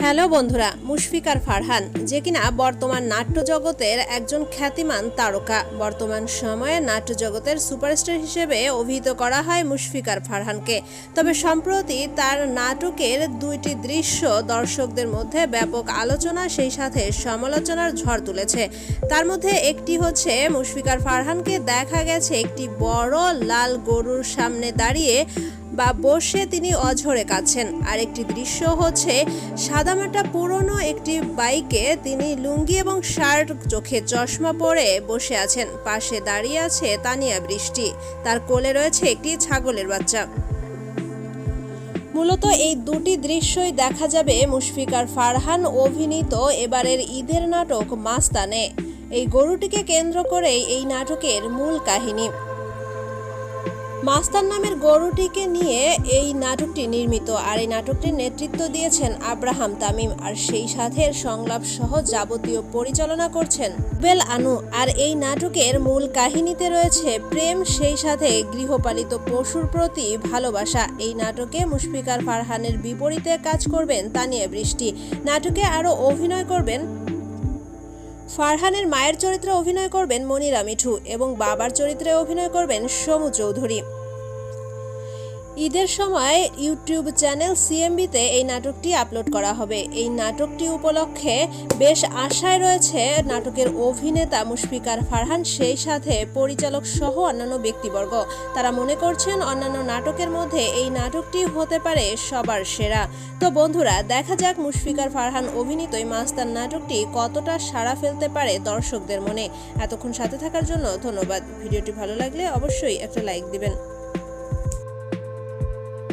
Hello বন্ধুরা মুশফিকার ফারহান, যে কিনা বর্তমান নাট্য জগতের একজন খ্যাতিমান তারকা। বর্তমান সময়ে নাট্য জগতের সুপারস্টার হিসেবে অভিহিত করা হয় মুশফিকার ফারহানকে। তবে সম্প্রতি তার নাটকের দুইটি দৃশ্য দর্শকদের মধ্যে ব্যাপক আলোচনা, সেই সাথে সমালোচনার ঝড় তুলেছে। তার মধ্যে একটি হচ্ছে মুশফিকার ফারহানকে দেখা গেছে একটি বড় লাল গরুর সামনে দাঁড়িয়ে বা বসে তিনি অঝরে কাঁদছেন। আর একটি দৃশ্য হচ্ছে, সাদামাটা পুরনো একটি বাইকে তিনি লুঙ্গি এবং শার্ট, চোখে চশমা পরে বসে আছেন। পাশে দাঁড়িয়ে আছে তানিয়া বৃষ্টি। তার কোলে রয়েছে একটি ছাগলের বাচ্চা। মূলত এই দুটি দৃশ্যই দেখা যাবে মুশফিকার ফারহান অভিনীত এবারের ঈদের নাটক মাস্তানে। এই গরুটিকে কেন্দ্র করেই এই নাটকের মূল কাহিনী। মাস্তান নামের গরুটিকে নিয়ে এই নাটকটি নির্মিত, আর এই নাটকটির নেতৃত্ব দিয়েছেন আব্রাহাম তামিম, আর সেই সাথে সংলাপ সহ যাবতীয় পরিচালনা করছেন বেল আনু। আর এই নাটকের মূল কাহিনীতে রয়েছে প্রেম, সেই সাথে গৃহপালিত পশুর প্রতি ভালোবাসা। এই নাটকে মুশফিকার ফারহানের বিপরীতে কাজ করবেন তানিয়া বৃষ্টি। নাটকে আরও অভিনয় করবেন ফারহানের মায়ের চরিত্রে অভিনয় করবেন মনিরা মিঠু এবং বাবার চরিত্রে অভিনয় করবেন সমু চৌধুরী। ঈদের সময় ইউটিউব চ্যানেল সিএমবিতে এই নাটকটি আপলোড করা হবে। এই নাটকটি উপলক্ষে বেশ আশায় রয়েছে নাটকের অভিনেতা মুশফিকার ফারহান, সেই সাথে পরিচালক সহ অন্যান্য ব্যক্তিবর্গ। তারা মনে করছেন অন্যান্য নাটকের মধ্যে এই নাটকটি হতে পারে সবার সেরা। তো বন্ধুরা, দেখা যাক মুশফিকার ফারহান অভিনীত এই মাস্তান নাটকটি কতটা সাড়া ফেলতে পারে দর্শকদের মনে। এতক্ষণ সাথে থাকার জন্য ধন্যবাদ। ভিডিওটি ভালো লাগলে অবশ্যই একটা লাইক দিবেন।